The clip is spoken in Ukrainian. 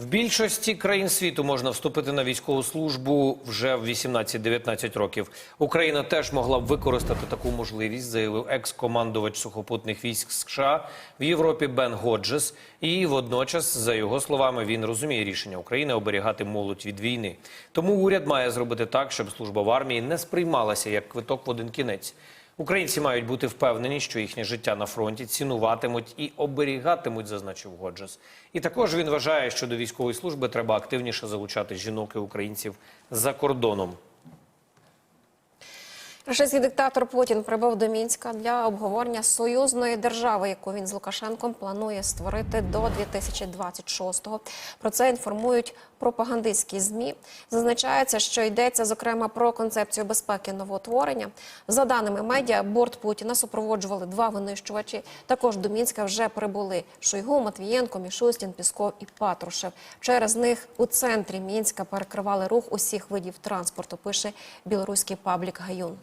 В більшості країн світу можна вступити на військову службу вже в 18-19 років. Україна теж могла б використати таку можливість, заявив екс-командувач сухопутних військ США в Європі Бен Годжес. І водночас, за його словами, він розуміє рішення України оберігати молодь від війни. Тому уряд має зробити так, щоб служба в армії не сприймалася як квиток в один кінець. Українці мають бути впевнені, що їхнє життя на фронті цінуватимуть і оберігатимуть, зазначив Годжес. І також він вважає, що до військової служби треба активніше залучати жінок і українців за кордоном. Російський диктатор Путін прибув до Мінська для обговорення союзної держави, яку він з Лукашенком планує створити до 2026-го. Про це інформують пропагандистські змі. Зазначається, що йдеться зокрема про концепцію безпеки новоутворення. За даними медіа, борт Путіна супроводжували два винищувачі. Також до Мінська вже прибули Шойгу, Матвієнко, Мішустін, Пісков і Патрушев. Через них у центрі Мінська перекривали рух усіх видів транспорту. Пише білоруський паблік Гаюн.